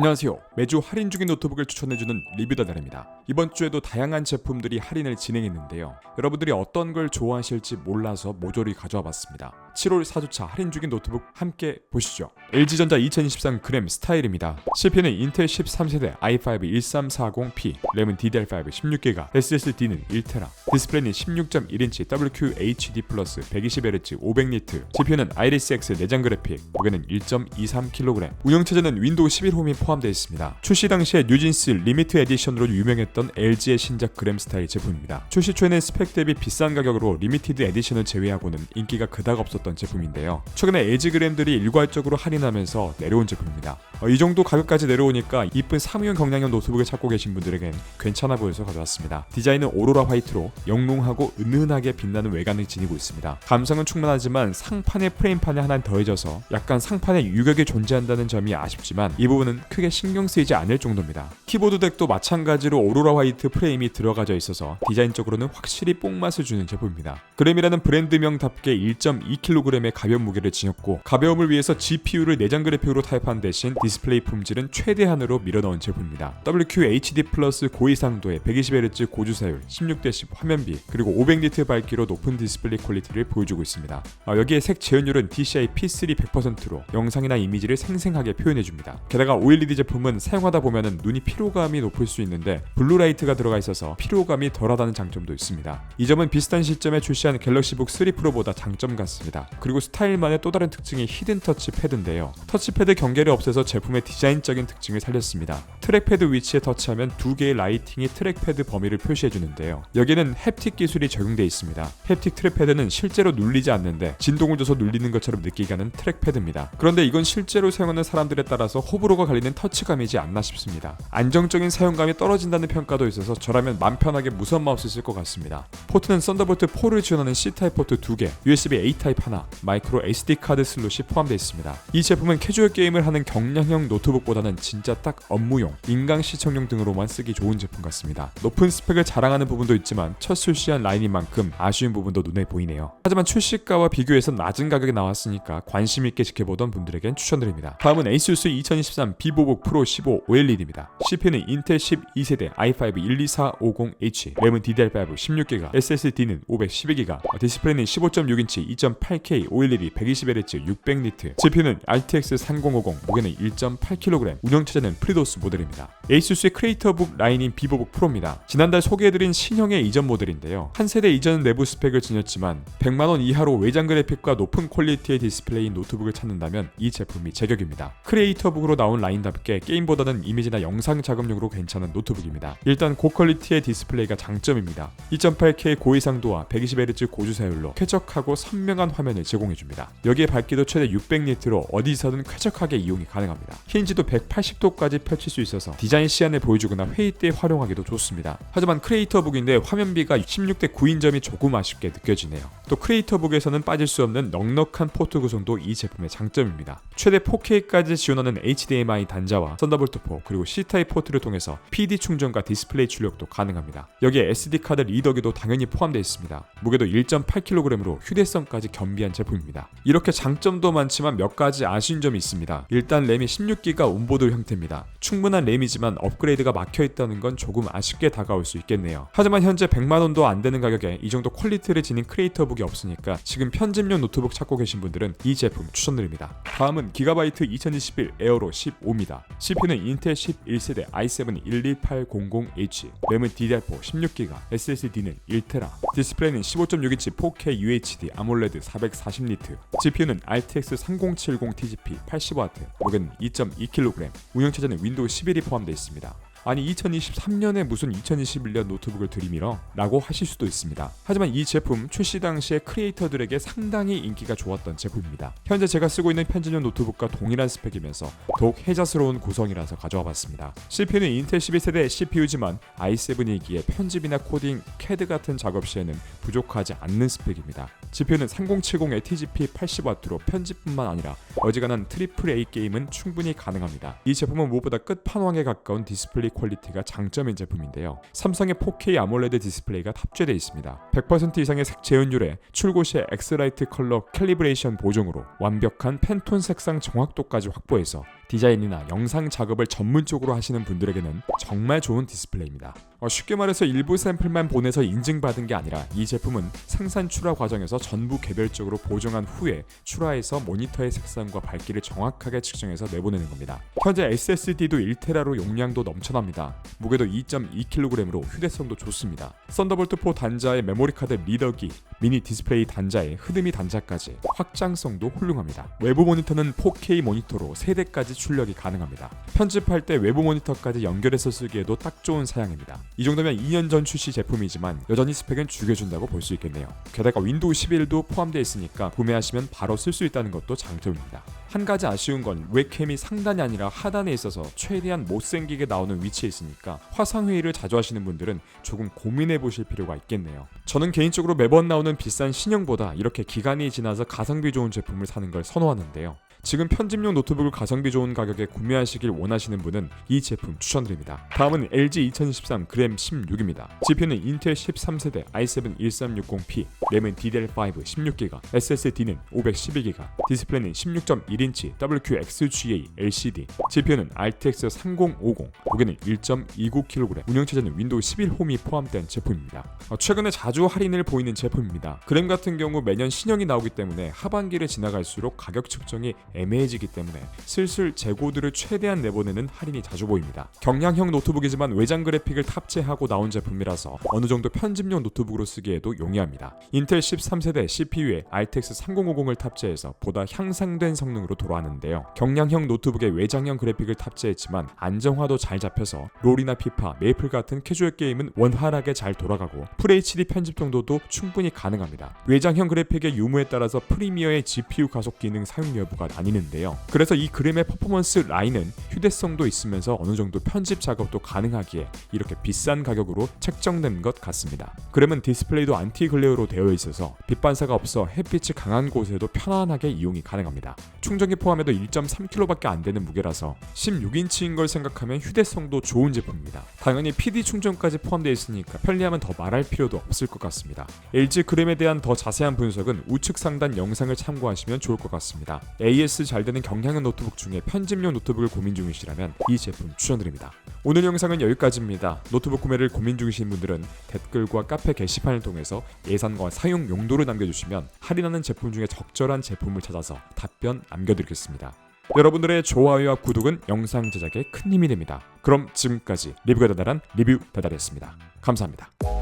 안녕하세요. 매주 할인 중인 노트북을 추천해주는 리뷰다달입니다. 이번 주에도 다양한 제품들이 할인을 진행했는데요. 여러분들이 어떤 걸 좋아하실지 몰라서 모조리 가져와 봤습니다. 7월 4주차 할인 중인 노트북 함께 보시죠. LG전자 2023 그램 스타일입니다. CPU는 인텔 13세대 i5 1340P, 램은 DDR5 16GB, SSD는 1TB, 디스플레이는 16.1인치 WQHD 플러스 120Hz 500니트, GPU는 아이리스X 내장 그래픽, 무게는 1.23kg, 운영체제는 윈도우 11홈이 포함 되어 있습니다. 출시 당시에 뉴진스 리미트 에디션으로 유명했던 LG의 신작 그램 스타일 제품입니다. 출시 초에는 스펙 대비 비싼 가격으로 리미티드 에디션을 제외하고는 인기가 그닥 없었던 제품인데요. 최근에 LG 그램들이 일괄적으로 할인하면서 내려온 제품입니다. 어, 이 정도 가격까지 내려오니까 이쁜 사무용 경량형 노트북을 찾고 계신 분들에겐 괜찮아 보여서 가져왔습니다. 디자인은 오로라 화이트로 영롱하고 은은하게 빛나는 외관을 지니고 있습니다. 감성은 충분하지만 상판의 프레임판에 하나 더해져서 약간 상판에 유격이 존재한다는 점이 아쉽지만 이 부분은 크게 신경 쓰이지 않을 정도입니다. 키보드 덱도 마찬가지로 오로라 화이트 프레임이 들어가져 있어서 디자인적으로는 확실히 뽕맛을 주는 제품입니다. 그램이라는 브랜드명답게 1.2kg의 가벼운 무게를 지녔고 가벼움을 위해서 GPU를 내장 그래픽으로 타입한 대신 디스플레이 품질은 최대한으로 밀어넣은 제품입니다. WQHD 플러스 고이상도의 120Hz 고주사율, 16대10 화면비, 그리고 500니트 밝기로 높은 디스플레이 퀄리티를 보여주고 있습니다. 아, 여기에 색 재현율은 DCI P3 100%로 영상이나 이미지를 생생하게 표현해줍니다. 게다가 OLED 제품은 사용하다 보면 눈이 피로감이 높을 수 있는데 블루라이트가 들어가 있어서 피로감이 덜하다는 장점도 있습니다. 이 점은 비슷한 시점에 출시한 갤럭시북 3 프로보다 장점 같습니다. 그리고 스타일만의 또 다른 특징이 히든 터치 패드인데요. 터치패드 경계를 없애서 제품의 디자인적인 특징을 살렸습니다. 트랙패드 위치에 터치하면 두 개의 라이팅이 트랙패드 범위를 표시해주는데요. 여기는 햅틱 기술이 적용되어 있습니다. 햅틱 트랙패드는 실제로 눌리지 않는데 진동을 줘서 눌리는 것처럼 느끼게 하는 트랙패드입니다. 그런데 이건 실제로 사용하는 사람들에 따라서 호불호가 갈리는 터치감이지 않나 싶습니다. 안정적인 사용감이 떨어진다는 평가도 있어서 저라면 맘 편하게 무선 마우스 쓸 것 같습니다. 포트는 썬더볼트 4를 지원하는 C타입 포트 2개, USB A 타입 하나, 마이크로 SD 카드 슬롯이 포함되어 있습니다. 이 제품은 캐주얼 게임을 하는 경량형 노트북보다는 진짜 딱 업무용, 인강 시청용 등으로만 쓰기 좋은 제품 같습니다. 높은 스펙을 자랑하는 부분도 있지만 첫 출시한 라인인 만큼 아쉬운 부분도 눈에 보이네요. 하지만 출시가와 비교해서 낮은 가격에 나왔으니까 관심 있게 지켜보던 분들에겐 추천드립니다. 다음은 ASUS 2023 비보북 프로 15 OLED입니다. CPU는 인텔 12세대 i5 12450H, 램은 DDR5 16GB, SSD는 512GB, 디스플레이는 15.6인치 2.8K OLED 120Hz 600니트, GPU는 RTX 3050, 무게는 1.8kg, 운영체제는 프리도스 모델 입니다. ASUS의 크리에이터북 라인인 비보북 프로입니다. 지난달 소개해드린 신형의 이전 모델인데요. 한 세대 이전 내부 스펙을 지녔지만 100만원 이하로 외장 그래픽과 높은 퀄리티의 디스플레이인 노트북을 찾는다면 이 제품이 제격입니다. 크리에이터북으로 나온 라인답게 게임보다는 이미지나 영상 작업용으로 괜찮은 노트북입니다. 일단 고퀄리티의 디스플레이가 장점입니다. 2.8K 고해상도와 120Hz 고주사율로 쾌적하고 선명한 화면을 제공해줍니다. 여기에 밝기도 최대 600니트로 어디서든 쾌적하게 이용이 가능합니다. 힌지도 180도까지 펼칠 수 있어서 디자인 시안을 보여주거나 회의 때 활용하기도 좋습니다. 하지만 크리에이터북인데 화면비가 16대 9인 점이 조금 아쉽게 느껴지네요. 또 크리에이터북에서는 빠질 수 없는 넉넉한 포트 구성도 이 제품의 장점입니다. 최대 4K까지 지원하는 HDMI 단자와 썬더볼트 4 그리고 C타입 포트를 통해서 PD 충전과 디스플레이 출력도 가능합니다. 여기에 SD 카드 리더기도 당연히 포함되어 있습니다. 무게도 1.8kg으로 휴대성까지 겸비한 제품입니다. 이렇게 장점도 많지만 몇 가지 아쉬운 점이 있습니다. 일단 램이 16기가 온보드 형태입니다. 충분한 램이지만 업그레이드가 막혀 있다는 건 조금 아쉽게 다가올 수 있겠네요. 하지만 현재 100만 원도 안 되는 가격에 이 정도 퀄리티를 지닌 크리에이터북이 없으니까 지금 편집용 노트북 찾고 계신 분들은 이 제품 추천드립니다. 다음은 기가바이트 2021 에어로 15입니다. CPU는 인텔 11세대 i7 12800H, 램은 DDR4 16기가, SSD는 1테라, 디스플레이는 15.6인치 4K UHD 아몰레드 440니트, GPU는 RTX 3070 TGP 80W, 무게는 2.2kg, 운영체제는 윈도우 11이 포함되어 있습니다. 아니 2023년에 무슨 2021년 노트북을 들이밀어? 라고 하실 수도 있습니다. 하지만 이 제품 출시 당시에 크리에이터들에게 상당히 인기가 좋았던 제품입니다. 현재 제가 쓰고 있는 편집용 노트북과 동일한 스펙이면서 더욱 혜자스러운 구성이라서 가져와 봤습니다. CPU는 인텔 12세대 CPU지만 i7이기에 편집이나 코딩, CAD 같은 작업 시에는 부족하지 않는 스펙입니다. GPU는 3070의 TGP 80W로 편집뿐만 아니라 어지간한 트리플 A 게임은 충분히 가능합니다. 이 제품은 무엇보다 끝판왕에 가까운 디스플레이 퀄리티가 장점인 제품인데요. 삼성의 4K 아몰레드 디스플레이가 탑재되어 있습니다. 100% 이상의 색 재현율에 출고 시에 엑스라이트 컬러 캘리브레이션 보정으로 완벽한 팬톤 색상 정확도까지 확보해서 디자인이나 영상 작업을 전문적으로 하시는 분들에게는 정말 좋은 디스플레이입니다. 어, 쉽게 말해서 일부 샘플만 보내서 인증받은 게 아니라 이 제품은 생산 출하 과정에서 전부 개별적으로 보정한 후에 출하해서 모니터의 색상과 밝기를 정확하게 측정해서 내보내는 겁니다. 현재 SSD도 1테라로 용량도 넘쳐납니다. 무게도 2.2kg으로 휴대성도 좋습니다. 썬더볼트 4 단자의 메모리 카드 리더기, 미니 디스플레이 단자의 흐름이 단자까지 확장성도 훌륭합니다. 외부 모니터는 4K 모니터로 3대까지 출력이 가능합니다. 편집할 때 외부 모니터까지 연결해서 쓰기에도 딱 좋은 사양입니다. 이 정도면 2년 전 출시 제품이지만 여전히 스펙은 죽여준다고 볼 수 있겠네요. 게다가 윈도우 11도 포함되어 있으니까 구매하시면 바로 쓸 수 있다는 것도 장점입니다. 한 가지 아쉬운 건 웹캠이 상단이 아니라 하단에 있어서 최대한 못생기게 나오는 위치에 있으니까 화상 회의를 자주 하시는 분들은 조금 고민해 보실 필요가 있겠네요. 저는 개인적으로 매번 나오는 비싼 신형보다 이렇게 기간이 지나서 가성비 좋은 제품을 사는 걸 선호하는데요. 지금 편집용 노트북을 가성비 좋은 가격에 구매하시길 원하시는 분은 이 제품 추천드립니다. 다음은 LG 2013 그램 16입니다. GPU는 인텔 13세대 i7 1360P, 램은 DDR5 16GB, SSD는 512GB, 디스플레이는 16.1인치 WQXGA LCD, GPU는 RTX 3050, 무게는 1.29kg, 운영체제는 윈도우 11 홈이 포함된 제품입니다. 어, 최근에 자주 할인을 보이는 제품입니다. 그램 같은 경우 매년 신형이 나오기 때문에 하반기를 지나갈수록 가격 측정이 애매해지기 때문에 슬슬 재고들을 최대한 내보내는 할인이 자주 보입니다. 경량형 노트북이지만 외장 그래픽을 탑재하고 나온 제품이라서 어느 정도 편집용 노트북으로 쓰기에도 용이합니다. 인텔 13세대 CPU에 RTX 3050을 탑재해서 보다 향상된 성능으로 돌아왔는데요. 경량형 노트북에 외장형 그래픽을 탑재했지만 안정화도 잘 잡혀서 롤이나 피파, 메이플 같은 캐주얼 게임은 원활하게 잘 돌아가고 FHD 편집 정도도 충분히 가능합니다. 외장형 그래픽의 유무에 따라서 프리미어의 GPU 가속 기능 사용 여부가 나뉘는데요. 그래서 이 그램의 퍼포먼스 라인은 휴대성도 있으면서 어느 정도 편집 작업도 가능하기에 이렇게 비싼 가격으로 책정된 것 같습니다. 그램은 디스플레이도 안티 글레어로 되어 있어서 빛 반사가 없어 햇빛이 강한 곳에도 편안하게 이용이 가능합니다. 충전기 포함해도 1.3kg밖에 안 되는 무게라서 16인치인 걸 생각하면 휴대성도 좋은 제품입니다. 당연히 PD 충전까지 포함되어 있으니까 편리하면 더 말할 필요도 없을 것 같습니다. LG 그램에 대한 더 자세한 분석은 우측 상단 영상을 참고하시면 좋을 것 같습니다. AS 잘 되는 경량형 노트북 중에 편집용 노트북을 고민 중이시라면 이 제품 추천드립니다. 오늘 영상은 여기까지입니다. 노트북 구매를 고민 중이신 분들은 댓글과 카페 게시판을 통해서 예산과 사용 용도를 남겨주시면 할인하는 제품 중에 적절한 제품을 찾아서 답변 남겨드리겠습니다. 여러분들의 좋아요와 구독은 영상 제작에 큰 힘이 됩니다. 그럼 지금까지 리뷰가 다달한 리뷰 다달이었습니다. 감사합니다.